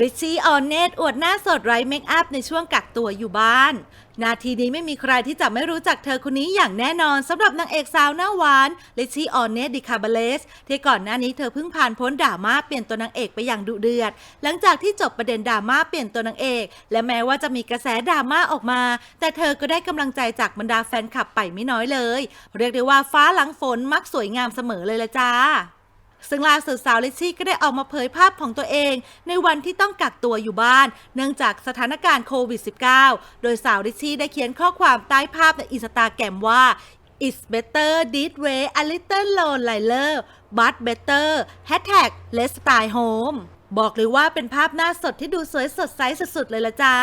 ริชชี่ออนเนตอวดหน้าสดไร้เมคอัพในช่วงกักตัวอยู่บ้าน นาทีนี้ไม่มีใครที่จะไม่รู้จักเธอคนนี้อย่างแน่นอนสำหรับนางเอกสาวหน้าหวานริชชี่ออนเนตดิคาบาเลส ที่ก่อนหน้านี้เธอเพิ่งผ่านพ้นดราม่าเปลี่ยนตัวนางเอกไปอย่างดุเดือด หลังจากที่จบประเด็นดราม่าเปลี่ยนตัวนางเอก และแม้ว่าจะมีกระแสดราม่าออกมา แต่เธอก็ได้กำลังใจจากบรรดาแฟนคลับไปไม่น้อยเลย เรียกได้ว่าฟ้าหลังฝนมักสวยงามเสมอเลยละจ้า ซึ่งล่าสุดสาวลิชชี่ก็ได้ออกมาเผยภาพของตัวเอง ในวันที่ต้องกักตัวอยู่บ้าน เนื่องจากสถานการณ์โควิด -19 โดยสาวลิชชี่ได้เขียนข้อความใต้ภาพในอินสตาแกรมว่า it's better this way a little lonelier but better hashtag let's stay home บอกเลยว่าเป็นภาพหน้าสดที่ดูสวยสดใสสุดๆเลยละจ้า